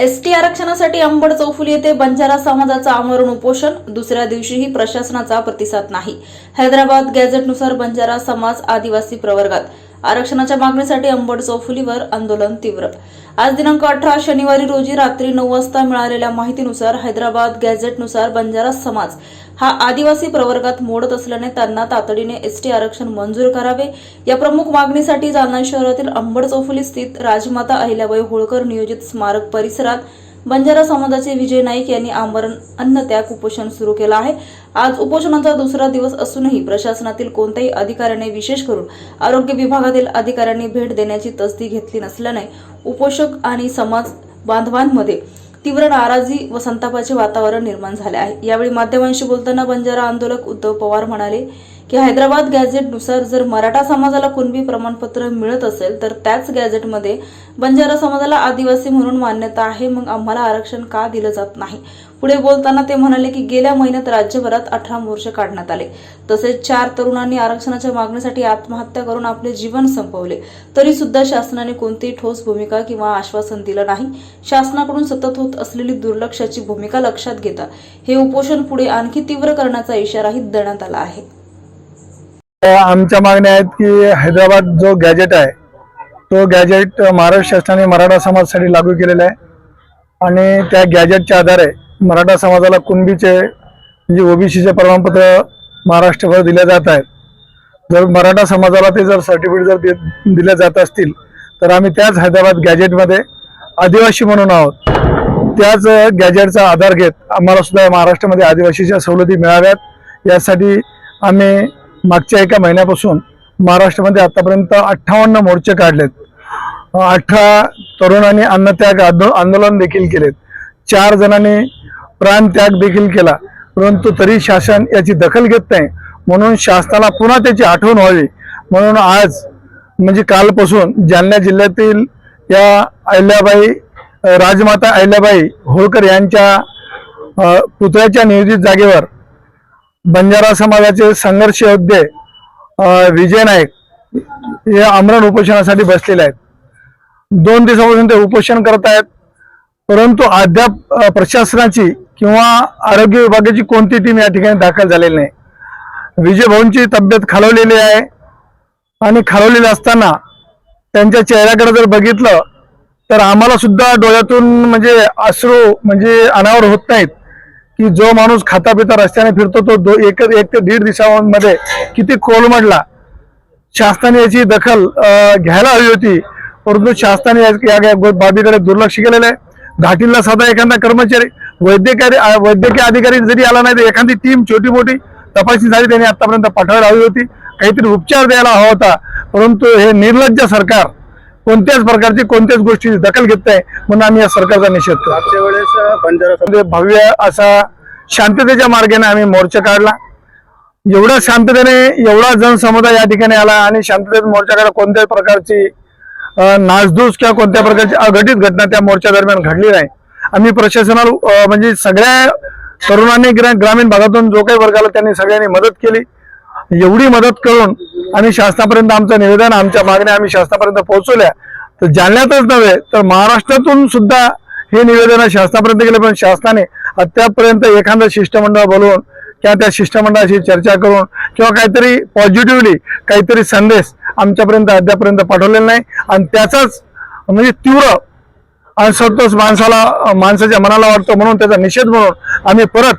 ST आरक्षणासाठी अंबड चौफुली येथे बंजारा समाजाचं आमरण उपोषण. दुसऱ्या दिवशीही प्रशासनाचा प्रतिसाद नाही. हैदराबाद गॅझेटनुसार बंजारा समाज आदिवासी प्रवर्गात. आरक्षणाच्या मागणीसाठी अंबड चौफुलीवर आंदोलन तीव्र. आज दिनांक अठरा शनिवारी रोजी रात्री नऊ वाजता मिळालेल्या माहितीनुसार हैदराबाद गॅझेटनुसार बंजारा समाज हा आदिवासी प्रवर्गात मोडत असल्याने त्यांना तातडीने एसटी आरक्षण मंजूर करावे. या प्रमुख मागणीसाठी जालना शहरातील अंबड चौफुली स्थित राजमाता अहिल्याबाई होळकर नियोजित स्मारक परिसरात बंजारा समाजाचे विजय नाईक यांनी आमरण अन्नत्याग उपोषण सुरू केलं आहे. आज उपोषणाचा दुसरा दिवस असूनही प्रशासनातील कोणत्याही अधिकाऱ्याने विशेष करून आरोग्य विभागातील अधिकाऱ्यांनी भेट देण्याची तसदी घेतली नसल्याने उपोषक आणि समाज बांधवांमध्ये तीव्र नाराजी व संतापाचे वातावरण निर्माण झाले आहे. यावेळी माध्यमांशी बोलताना बंजारा आंदोलक उद्धव पवार म्हणाले की हैदराबाद गॅझेटनुसार जर मराठा समाजाला कुणबी प्रमाणपत्र मिळत असेल तर त्याच गॅझेटमध्ये बंजारा समाजाला आदिवासी म्हणून मान्यता आहे मग आम्हाला आरक्षण का दिलं जात नाही? पुढे बोलताना ते म्हणाले की गेल्या महिन्यात राज्यभरात अठरा मोर्चे काढण्यात आले. तसेच चार तरुणांनी आरक्षणाच्या मागणीसाठी आत्महत्या करून आपले जीवन संपवले. तरी सुद्धा शासनाने कोणतीही ठोस भूमिका किंवा आश्वासन दिलं नाही. शासनाकडून सतत होत असलेली दुर्लक्षाची भूमिका लक्षात घेता हे उपोषण पुढे आणखी तीव्र करण्याचा इशाराही देण्यात आला आहे. आमच्या मागण्या आहेत की हैदराबाद जो गॅजेट आहे तो गॅजेट महाराष्ट्र शासनाने मराठा समाजासाठी लागू केलेला आहे. आणि त्या गॅजेटच्या आधारे मराठा समाजाला कुणबीचे म्हणजे ओबीसीचे प्रमाणपत्र महाराष्ट्रभर दिले जात आहेत. जर मराठा समाजाला ते जर सर्टिफिकेट जर दे- दिले जात असतील तर आम्ही त्याच हैदराबाद गॅजेटमध्ये आदिवासी म्हणून आहोत. त्याच गॅजेटचा आधार घेत आम्हाला सुद्धा महाराष्ट्रामध्ये आदिवासीच्या सवलती मिळाव्यात. यासाठी आम्ही मागच्या एका महिन्यापासून महाराष्ट्रामध्ये आतापर्यंत अठ्ठावन्न मोर्चे काढलेत. अठरा तरुणांनी अन्नत्याग आंदो- आंदोलन देखील केलेत. चार जणांनी प्राणत्याग देखील केला. परंतु तरी शासन याची दखल घेत नाही. म्हणून शासनाला पुन्हा त्याची आठवण व्हावी. म्हणून आज म्हणजे कालपासून जालना जिल्ह्यातील या अहिल्याबाई राजमाता अहिल्याबाई होळकर यांच्या पुतळ्याच्या नियोजित जागेवर बंजारा समाजाचे संघर्ष योद्धे विजय नाईक हे आमरण उपोषणासाठी बसलेले आहेत. दोन दिवसापासून ते उपोषण करत आहेत. परंतु अद्याप प्रशासनाची किंवा आरोग्य विभागाची कोणती टीम या ठिकाणी दाखल झालेली नाही. विजय भाऊंची तब्येत खालवलेली आहे आणि खालवलेली असताना त्यांच्या चेहऱ्याकडे जर बघितलं तर आम्हाला सुद्धा डोळ्यातून म्हणजे अश्रू म्हणजे अनावर होत नाहीत. की जो माणूस खाता पिता रस्त्याने फिरतो तो दो एक एक ते दीड दिवसामध्ये किती कोलमडला शासनाने याची दखल घ्यायला हवी होती. परंतु शासनाने या- बाबीकडे दुर्लक्ष केलेलं आहे. घाटीला साधा एखादा कर्मचारी वैद्यकीय वैद्यकीय अधिकारी जरी आला नाही तर एखादी टीम छोटी मोठी तपासणी झाली त्यांनी आतापर्यंत पाठवायला हवी होती. काहीतरी उपचार द्यायला हवा होता. परंतु हे निर्लज्ज सरकार कोणत्याच प्रकारची कोणत्याच गोष्टीची दखल घेत नाही म्हणून आम्ही या सरकारचा निषेध करतो. वेळेस म्हणजे भव्य असा शांततेच्या मार्गाने आम्ही मोर्चा काढला. एवढ्या शांततेने एवढा जनसमुदाय या ठिकाणी आला आणि शांततेत मोर्चा काढला. कोणत्याही प्रकारची नासधूस किंवा कोणत्या प्रकारची अघटित घटना त्या मोर्चा दरम्यान घडली नाही. आम्ही प्रशासनाला म्हणजे सगळ्या तरुणांनी ग्रा- ग्रामीण भागातून जो काही वर्ग आला त्यांनी सगळ्यांनी मदत केली. एवढी मदत करून आणि शासनापर्यंत आमचं निवेदन आमच्या मागण्या आम्ही शासनापर्यंत पोहोचवल्या. तर जालन्यातच नव्हे तर महाराष्ट्रातून सुद्धा हे निवेदन शासनापर्यंत गेले पण शासनाने अद्यापर्यंत एखादं शिष्टमंडळ बोलवून किंवा त्या शिष्टमंडळाशी चर्चा करून किंवा काहीतरी पॉझिटिव्हली काहीतरी संदेश आमच्यापर्यंत अद्यापर्यंत पाठवलेला नाही. आणि त्याचाच म्हणजे तीव्र असंतोष माणसाला माणसाच्या मनाला वाटतो म्हणून त्याचा निषेध म्हणून आम्ही परत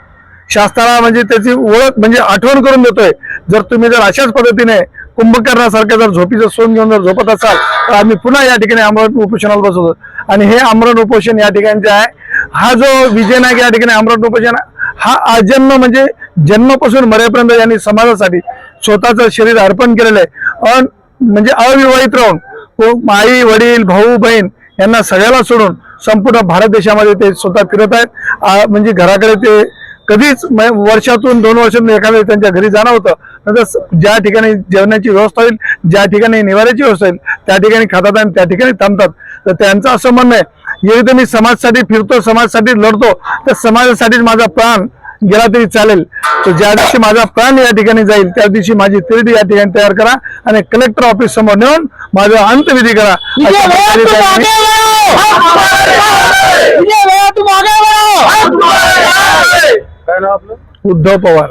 शासनाला म्हणजे त्याची ओळख म्हणजे आठवण करून देतोय. जर तुम्ही जर अशाच पद्धतीने कुंभकर्णासारखं जर झोपीचं सोन घेऊन जर झोपत असाल तर आम्ही पुन्हा या ठिकाणी आमरण उपोषणाला बसवतो. आणि हे आमरण उपोषण या ठिकाणचे आहे. हा जो विजय नाईक या ठिकाणी आमरण उपोषण हा आजन्म म्हणजे जन्मापासून मरेपर्यंत यांनी समाजासाठी स्वतःचं शरीर अर्पण केलेलं आहे. अन म्हणजे अविवाहित राहून व आई वडील भाऊ बहीण यांना सगळ्याला सोडून संपूर्ण भारत देशामध्ये ते स्वतः फिरत आहेत. म्हणजे घराकडे ते कधीच वर्षातून दोन वर्षातून एखाद्या त्यांच्या घरी जाणं होतं. नंतर ज्या ठिकाणी जेवणाची व्यवस्था होईल ज्या ठिकाणी निवाऱ्याची व्यवस्था होईल त्या ठिकाणी खातात आणि त्या ठिकाणी थांबतात. तर त्यांचं असं म्हणणं आहे एकदा मी समाजासाठी फिरतो समाजासाठी लढतो. तर समाजासाठीच माझा प्राण गेला तरी चालेल. तर ज्या दिवशी माझा प्राण या ठिकाणी जाईल त्या दिवशी माझी तिरडी या ठिकाणी तयार करा आणि कलेक्टर ऑफिस समोर नेऊन माझा अंतविधी करा. काय नाव आपलं? उद्धव पवार.